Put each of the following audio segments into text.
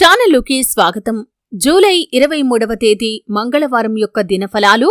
ఛానలుకి స్వాగతం. జూలై ఇరవై మూడవ తేదీ మంగళవారం యొక్క దినఫలాలు.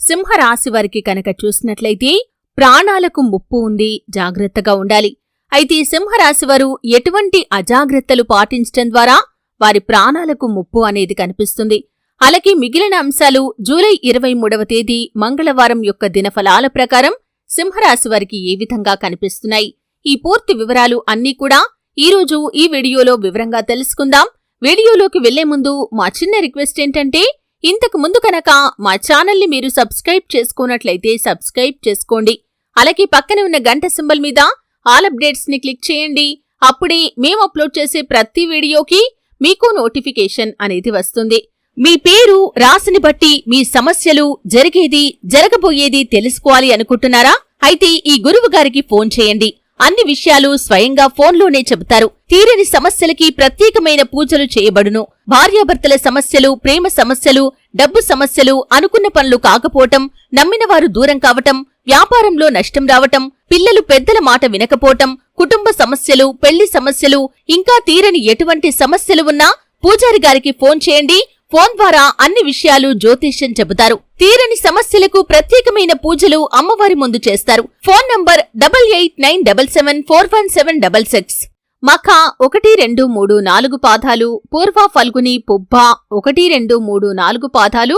సింహరాశి వారికి కనుక చూసినట్లయితే ప్రాణాలకు ముప్పు ఉంది జాగ్రత్తగా ఉండాలి. అయితే సింహరాశి వారు ఎటువంటి అజాగ్రత్తలు పాటించటం ద్వారా వారి ప్రాణాలకు ముప్పు అనేది కనిపిస్తుంది. అలాగే మిగిలిన అంశాలు జూలై ఇరవై మూడవ తేదీ మంగళవారం యొక్క దినఫలాల ప్రకారం సింహరాశి వారికి ఏ విధంగా కనిపిస్తున్నాయి? ఈ పూర్తి వివరాలు అన్నీ కూడా ఈరోజు ఈ వీడియోలో వివరంగా తెలుసుకుందాం. వీడియోలోకి వెళ్ళే ముందు మా చిన్న రిక్వెస్ట్ ఏంటంటే ఇంతకు ముందు కనుక మా ఛానల్ని మీరు సబ్స్క్రైబ్ చేసుకున్నట్లయితే సబ్స్క్రైబ్ చేసుకోండి. అలాగే పక్కనే ఉన్న గంట సింబల్ మీద ఆల్ అప్డేట్స్ని క్లిక్ చేయండి. అప్పుడే మేము అప్లోడ్ చేసే ప్రతి వీడియోకి మీకు నోటిఫికేషన్ అనేది వస్తుంది. మీ పేరు రాసిని బట్టి మీ సమస్యలు జరిగేది జరగబోయేది తెలుసుకోవాలి అనుకుంటున్నారా? అయితే ఈ గురువు గారికి ఫోన్ చేయండి. అన్ని విషయాలు స్వయంగా ఫోన్లోనే చెబుతారు. తీరని సమస్యలకి ప్రత్యేకమైన పూజలు చేయబడును. భార్యాభర్తల సమస్యలు ప్రేమ సమస్యలు డబ్బు సమస్యలు అనుకున్న పనులు కాకపోవటం నమ్మినవారు దూరం కావటం వ్యాపారంలో నష్టం రావటం పిల్లలు పెద్దల మాట వినకపోవటం కుటుంబ సమస్యలు పెళ్ళి సమస్యలు ఇంకా తీరని ఎటువంటి సమస్యలు ఉన్నా పూజారి గారికి ఫోన్ చేయండి. ఫోన్ ద్వారా అన్ని విషయాలు జ్యోతిష్యం చెబుతారు. తీరని సమస్యలకు ప్రత్యేకమైన పూజలు అమ్మవారి ముందు చేస్తారు. Phone number double eight nine double seven four one seven double six. మఖ ఒకటి రెండు మూడు నాలుగు పాదాలు పూర్వ ఫల్గుని పుబ్బ ఒకటి రెండు మూడు నాలుగు పాదాలు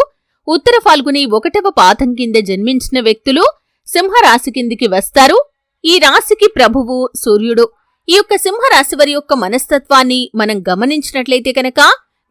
ఉత్తర ఫాల్గుని ఒకటవ పాదం కింద జన్మించిన వ్యక్తులు సింహరాశి కిందికి వస్తారు. ఈ రాశికి ప్రభువు సూర్యుడు. ఈ యొక్క సింహరాశి వారి యొక్క మనస్తత్వాన్ని మనం గమనించినట్లయితే కనుక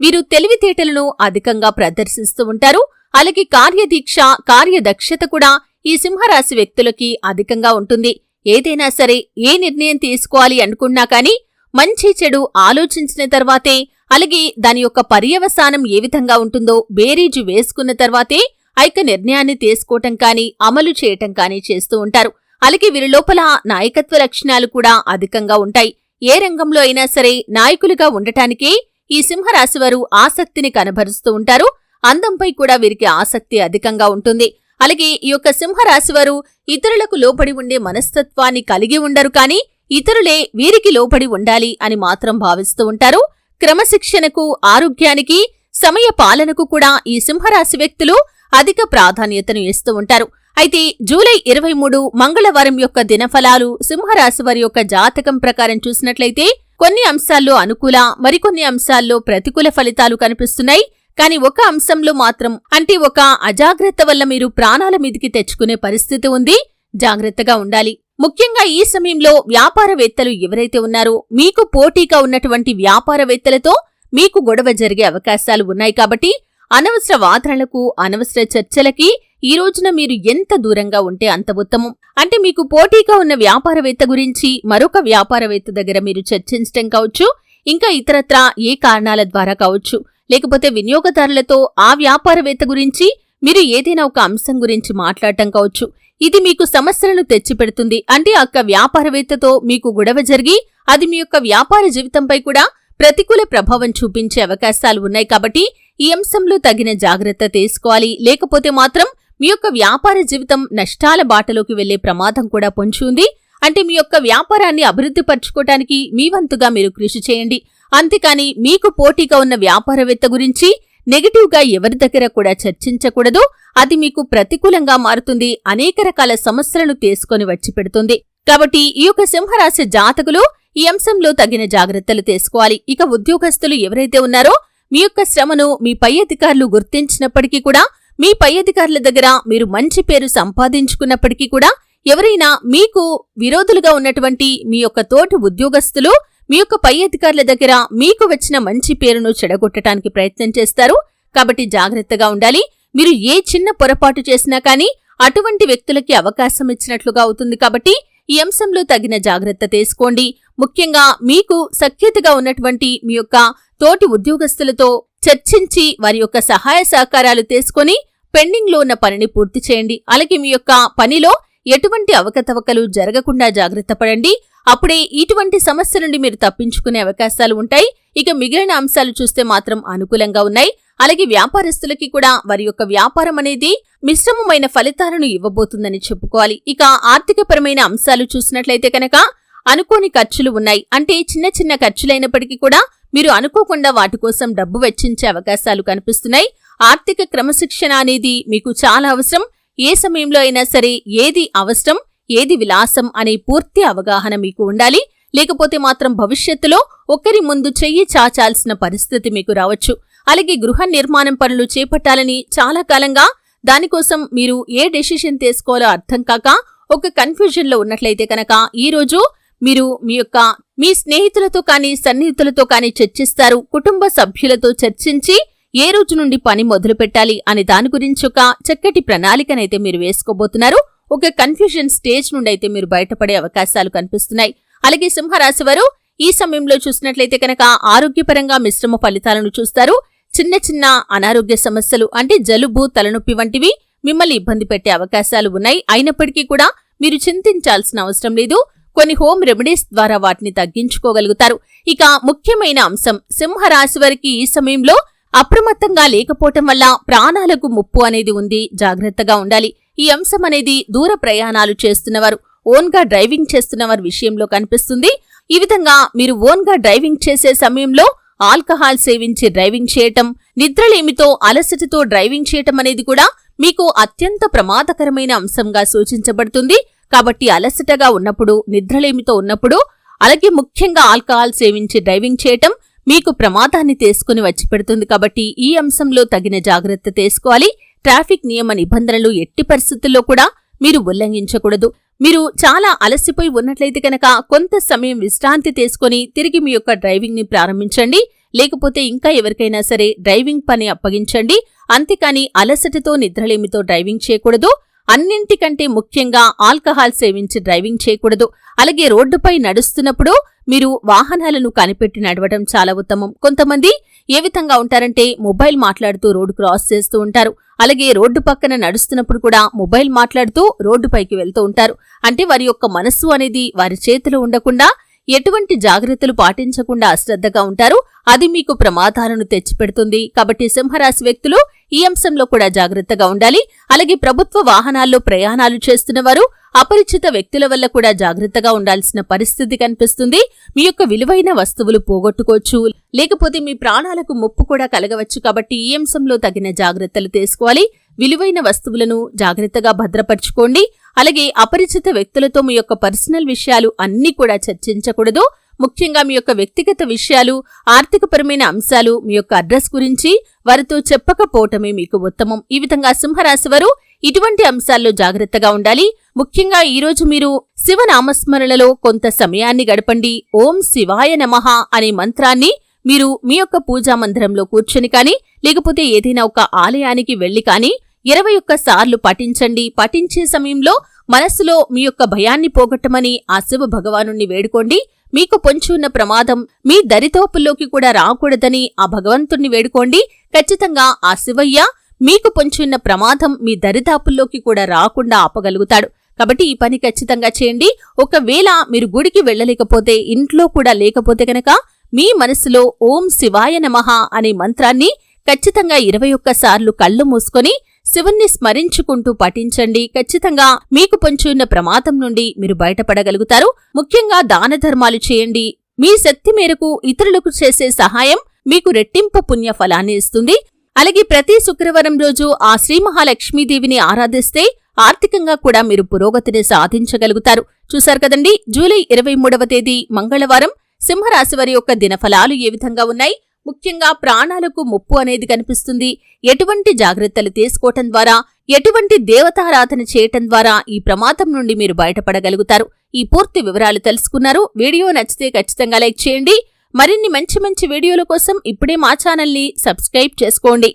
వీరు తెలివితేటలను అధికంగా ప్రదర్శిస్తూ ఉంటారు. అలాగే కార్యదీక్ష కార్యదక్షత కూడా ఈ సింహరాశి వ్యక్తులకి అధికంగా ఉంటుంది. ఏదైనా సరే ఏ నిర్ణయం తీసుకోవాలి అనుకున్నా కానీ మంచి చెడు ఆలోచించిన తర్వాతే అలాగే దాని యొక్క పర్యవసానం ఏ విధంగా ఉంటుందో బేరీజు వేసుకున్న తర్వాతే ఐక నిర్ణయాన్ని తీసుకోవటం కానీ అమలు చేయటం కానీ చేస్తూ ఉంటారు. అలాగే వీరి లోపల నాయకత్వ లక్షణాలు కూడా అధికంగా ఉంటాయి. ఏ రంగంలో అయినా సరే నాయకులుగా ఉండటానికే ఈ సింహరాశివారు ఆసక్తిని కనబరుస్తూ ఉంటారు. అందంపై కూడా వీరికి ఆసక్తి అధికంగా ఉంటుంది. అలాగే ఈ యొక్క సింహరాశివారు ఇతరులకు లోబడి ఉండే మనస్తత్వాన్ని కలిగి ఉండరు కాని ఇతరులే వీరికి లోబడి ఉండాలి అని మాత్రం భావిస్తూ ఉంటారు. క్రమశిక్షణకు ఆరోగ్యానికి సమయ పాలనకు కూడా ఈ సింహరాశి వ్యక్తులు అధిక ప్రాధాన్యతను ఇస్తూ ఉంటారు. అయితే జూలై ఇరవై మూడు మంగళవారం యొక్క దినఫలాలు సింహరాశి వారి యొక్క జాతకం ప్రకారం చూసినట్లయితే కొన్ని అంశాల్లో అనుకూల మరికొన్ని అంశాల్లో ప్రతికూల ఫలితాలు కనిపిస్తున్నాయి. కానీ ఒక అంశంలో మాత్రం అంటే ఒక అజాగ్రత్త వల్ల మీరు ప్రాణాల మీదికి తెచ్చుకునే పరిస్థితి ఉంది. జాగ్రత్తగా ఉండాలి. ముఖ్యంగా ఈ సమయంలో వ్యాపారవేత్తలు ఎవరైతే ఉన్నారో మీకు పోటీగా ఉన్నటువంటి వ్యాపారవేత్తలతో మీకు గొడవ జరిగే అవకాశాలు ఉన్నాయి కాబట్టి అనవసర వాదనలకు అనవసర చర్చలకి ఈ రోజున మీరు ఎంత దూరంగా ఉంటే అంత ఉత్తమం. అంటే మీకు పోటీగా ఉన్న వ్యాపారవేత్త గురించి మరొక వ్యాపారవేత్త దగ్గర మీరు చర్చించటం కావచ్చు ఇంకా ఇతరత్రా ఏ కారణాల ద్వారా కావచ్చు. లేకపోతే వినియోగదారులతో ఆ వ్యాపారవేత్త గురించి మీరు ఏదైనా ఒక అంశం గురించి మాట్లాడటం కావచ్చు. ఇది మీకు సమస్యలను తెచ్చిపెడుతుంది. అంటే అక్క వ్యాపారవేత్తతో మీకు గొడవ జరిగి అది మీ యొక్క వ్యాపార జీవితంపై కూడా ప్రతికూల ప్రభావం చూపించే అవకాశాలు ఉన్నాయి కాబట్టి ఈ అంశంలో తగిన జాగ్రత్త తీసుకోవాలి. లేకపోతే మాత్రం మీ యొక్క వ్యాపార జీవితం నష్టాల బాటలోకి వెళ్ళే ప్రమాదం కూడా పొంచి ఉంది. అంటే మీ యొక్క వ్యాపారాన్ని అభివృద్ధి పరచుకోవటానికి మీ వంతుగా మీరు కృషి చేయండి. అంతేకాని మీకు పోటీగా ఉన్న వ్యాపారవేత్త గురించి నెగిటివ్గా ఎవరి దగ్గర కూడా చర్చించకూడదు. అది మీకు ప్రతికూలంగా మారుతుంది. అనేక రకాల సమస్యలను తీసుకొని వచ్చి పెడుతుంది. కాబట్టి ఈ యొక్క సింహరాశి జాతకులు ఈ అంశంలో తగిన జాగ్రత్తలు తీసుకోవాలి. ఇక ఉద్యోగస్తులు ఎవరైతే ఉన్నారో మీ యొక్క శ్రమను మీ పై అధికారులు గుర్తించినప్పటికీ కూడా మీ పై అధికారుల దగ్గర మీరు మంచి పేరు సంపాదించుకున్నప్పటికీ కూడా ఎవరైనా మీకు విరోధులుగా ఉన్నటువంటి మీ యొక్క తోటి ఉద్యోగస్తులు మీ యొక్క పై అధికారుల దగ్గర మీకు వచ్చిన మంచి పేరును చెడగొట్టడానికి ప్రయత్నం చేస్తారు. కాబట్టి జాగ్రత్తగా ఉండాలి. మీరు ఏ చిన్న పొరపాటు చేసినా కానీ అటువంటి వ్యక్తులకి అవకాశం ఇచ్చినట్లుగా అవుతుంది కాబట్టి ఈ అంశంలో తగిన జాగ్రత్త తీసుకోండి. ముఖ్యంగా మీకు సఖ్యతగా ఉన్నటువంటి మీ యొక్క తోటి ఉద్యోగస్తులతో చర్చించి వారి యొక్క సహాయ సహకారాలు తీసుకొని పెండింగ్లో ఉన్న పనిని పూర్తి చేయండి. అలాగే మీ యొక్క పనిలో ఎటువంటి అవకతవకలు జరగకుండా జాగ్రత్త పడండి. అప్పుడే ఇటువంటి సమస్య నుండి మీరు తప్పించుకునే అవకాశాలు ఉంటాయి. ఇక మిగిలిన అంశాలు చూస్తే మాత్రం అనుకూలంగా ఉన్నాయి. అలాగే వ్యాపారస్తులకి కూడా వారి యొక్క వ్యాపారం అనేది మిశ్రమమైన ఫలితాలను ఇవ్వబోతుందని చెప్పుకోవాలి. ఇక ఆర్థికపరమైన అంశాలు చూసినట్లయితే కనుక అనుకోని ఖర్చులు ఉన్నాయి. అంటే చిన్న చిన్న ఖర్చులైనప్పటికీ కూడా మీరు అనుకోకుండా వాటి కోసం డబ్బు వెచ్చించే అవకాశాలు కనిపిస్తున్నాయి. ఆర్థిక క్రమశిక్షణ అనేది మీకు చాలా అవసరం. ఏ సమయంలో అయినా సరే ఏది అవసరం ఏది విలాసం అనే పూర్తి అవగాహన మీకు ఉండాలి. లేకపోతే మాత్రం భవిష్యత్తులో ఒకరి ముందు చెయ్యి చాచాల్సిన పరిస్థితి మీకు రావచ్చు. అలాగే గృహ నిర్మాణం పనులు చేపట్టాలని చాలా కాలంగా దానికోసం మీరు ఏ డెసిషన్ తీసుకోవాలో అర్థం కాక ఒక కన్ఫ్యూజన్లో ఉన్నట్లయితే కనుక ఈ రోజు మీరు మీ యొక్క మీ స్నేహితులతో కానీ సన్నిహితులతో కానీ చర్చిస్తారు. కుటుంబ సభ్యులతో చర్చించి ఏ రోజు నుండి పని మొదలు పెట్టాలి అనే దాని గురించి ఒక చక్కటి ప్రణాళికనైతే మీరు వేసుకోబోతున్నారు. ఒక కన్ఫ్యూజన్ స్టేజ్ నుండి అయితే మీరు బయటపడే అవకాశాలు కనిపిస్తున్నాయి. అలాగే సింహరాశి వారు ఈ సమయంలో చూసినట్లయితే కనుక ఆరోగ్యపరంగా మిశ్రమ ఫలితాలను చూస్తారు. చిన్న చిన్న అనారోగ్య సమస్యలు అంటే జలుబు తలనొప్పి వంటివి మిమ్మల్ని ఇబ్బంది పెట్టే అవకాశాలు ఉన్నాయి. అయినప్పటికీ కూడా మీరు చింతించాల్సిన అవసరం లేదు. కొన్ని హోమ్ రెమెడీస్ ద్వారా వాటిని తగ్గించుకోగలుగుతారు. ఇక ముఖ్యమైన అంశం సింహరాశి వారికి ఈ సమయంలో అప్రమత్తంగా లేకపోవటం వల్ల ప్రాణాలకు ముప్పు అనేది ఉంది. జాగ్రత్తగా ఉండాలి. ఈ అంశం అనేది దూర ప్రయాణాలు చేస్తున్నవారు ఓన్గా డ్రైవింగ్ చేస్తున్నవారి విషయంలో కనిపిస్తుంది. ఈ విధంగా మీరు ఓన్గా డ్రైవింగ్ చేసే సమయంలో ఆల్కహాల్ సేవించి డ్రైవింగ్ చేయటం నిద్రలేమితో అలసటతో డ్రైవింగ్ చేయటం అనేది కూడా మీకు అత్యంత ప్రమాదకరమైన అంశంగా సూచించబడుతుంది. కాబట్టి అలసటగా ఉన్నప్పుడు నిద్రలేమితో ఉన్నప్పుడు అలాగే ముఖ్యంగా ఆల్కహాల్ సేవించి డ్రైవింగ్ చేయటం మీకు ప్రమాదాన్ని తీసుకుని వచ్చి పెడుతుంది కాబట్టి ఈ అంశంలో తగిన జాగ్రత్త తీసుకోవాలి. ట్రాఫిక్ నియమ నిబంధనలు ఎట్టి పరిస్థితుల్లో కూడా మీరు ఉల్లంఘించకూడదు. మీరు చాలా అలసిపోయి ఉన్నట్లయితే కనుక కొంత సమయం విశ్రాంతి తీసుకొని తిరిగి మీ యొక్క డ్రైవింగ్ని ప్రారంభించండి. లేకపోతే ఇంకా ఎవరికైనా సరే డ్రైవింగ్ పని అప్పగించండి. అంతేకాని అలసటతో నిద్రలేమితో డ్రైవింగ్ చేయకూడదు. అన్నింటికంటే ముఖ్యంగా ఆల్కహాల్ సేవించి డ్రైవింగ్ చేయకూడదు. అలాగే రోడ్డుపై నడుస్తున్నప్పుడు మీరు వాహనాలను కనిపెట్టి నడవడం చాలా ఉత్తమం. కొంతమంది ఏ విధంగా ఉంటారంటే మొబైల్ మాట్లాడుతూ రోడ్డు క్రాస్ చేస్తూ ఉంటారు. అలాగే రోడ్డు పక్కన నడుస్తున్నప్పుడు కూడా మొబైల్ మాట్లాడుతూ రోడ్డుపైకి వెళ్తూ ఉంటారు. అంటే వారి యొక్క మనస్సు అనేది వారి చేతిలో ఉండకుండా ఎటువంటి జాగ్రత్తలు పాటించకుండా అశ్రద్ధగా ఉంటారో అది మీకు ప్రమాదాలను తెచ్చిపెడుతుంది. కాబట్టి సింహరాశి వ్యక్తులు ఈ అంశంలో కూడా జాగ్రత్తగా ఉండాలి. అలాగే ప్రభుత్వ వాహనాల్లో ప్రయాణాలు చేస్తున్నవారు అపరిచిత వ్యక్తుల వల్ల కూడా జాగ్రత్తగా ఉండాల్సిన పరిస్థితి కనిపిస్తుంది. మీ యొక్క విలువైన వస్తువులు పోగొట్టుకోవచ్చు. లేకపోతే మీ ప్రాణాలకు ముప్పు కూడా కలగవచ్చు. కాబట్టి ఈ అంశంలో తగిన జాగ్రత్తలు తీసుకోవాలి. విలువైన వస్తువులను జాగ్రత్తగా భద్రపరచుకోండి. అలాగే అపరిచిత వ్యక్తులతో మీ యొక్క పర్సనల్ విషయాలు అన్నీ కూడా చర్చించకూడదు. ముఖ్యంగా మీ యొక్క వ్యక్తిగత విషయాలు ఆర్థికపరమైన అంశాలు మీ యొక్క అడ్రస్ గురించి వారితో చెప్పకపోవటమే మీకు ఉత్తమం. ఈ విధంగా సింహరాశి వారు ఇటువంటి అంశాల్లో జాగ్రత్తగా ఉండాలి. ముఖ్యంగా ఈ రోజు మీరు శివనామస్మరణలో కొంత సమయాన్ని గడపండి. ఓం శివాయ నమః అనే మంత్రాన్ని మీరు మీ యొక్క పూజా మందిరంలో కూర్చొని కానీ లేకపోతే ఏదైనా ఒక ఆలయానికి వెళ్ళి కానీ ఇరవై ఒక్క సార్లు పఠించండి. పఠించే సమయంలో మనస్సులో మీ యొక్క భయాన్ని పోగొట్టమని ఆ శివ భగవానుణ్ణి వేడుకోండి. మీకు పొంచి ఉన్న ప్రమాదం మీ దరితోపుల్లోకి కూడా రాకూడదని ఆ భగవంతుణ్ణి వేడుకోండి. ఖచ్చితంగా ఆ శివయ్య మీకు పొంచున్న ప్రమాదం మీ దరిదాపుల్లోకి కూడా రాకుండా ఆపగలుగుతాడు. కాబట్టి ఈ పని ఖచ్చితంగా చేయండి. ఒకవేళ మీరు గుడికి వెళ్ళలేకపోతే ఇంట్లో కూడా లేకపోతే గనక మీ మనసులో ఓం శివాయ నమః అనే మంత్రాన్ని ఖచ్చితంగా ఇరవై ఒక్కసార్లు కళ్ళు మూసుకొని శివుణ్ణి స్మరించుకుంటూ పఠించండి. ఖచ్చితంగా మీకు పొంచున్న ప్రమాదం నుండి మీరు బయటపడగలుగుతారు. ముఖ్యంగా దాన ధర్మాలు చేయండి. మీ శక్తి మేరకు ఇతరులకు చేసే సహాయం మీకు రెట్టింపు పుణ్య ఫలాన్ని ఇస్తుంది. అలాగే ప్రతి శుక్రవారం రోజు ఆ శ్రీ మహాలక్ష్మీదేవిని ఆరాధిస్తే ఆర్థికంగా కూడా మీరు పురోగతిని సాధించగలుగుతారు. చూశారు కదండి? జూలై ఇరవై మూడవ తేదీ మంగళవారం. సింహరాశి వారి యొక్క దినఫలాలు ఏ విధంగా ఉన్నాయి? ముఖ్యంగా ప్రాణాలకు ముప్పు అనేది కనిపిస్తుంది. ఎటువంటి జాగ్రత్తలు తీసుకోవటం ద్వారా ఎటువంటి దేవతారాధన చేయటం ద్వారా ఈ ప్రమాదం నుండి మీరు బయటపడగలుగుతారు. ఈ పూర్తి వివరాలు తెలుసుకున్నారు. వీడియో నచ్చితే ఖచ్చితంగా లైక్ చేయండి. మరిన్ని మంచి మంచి వీడియోల కోసం ఇప్పుడే మా ఛానల్ని సబ్స్క్రైబ్ చేసుకోండి.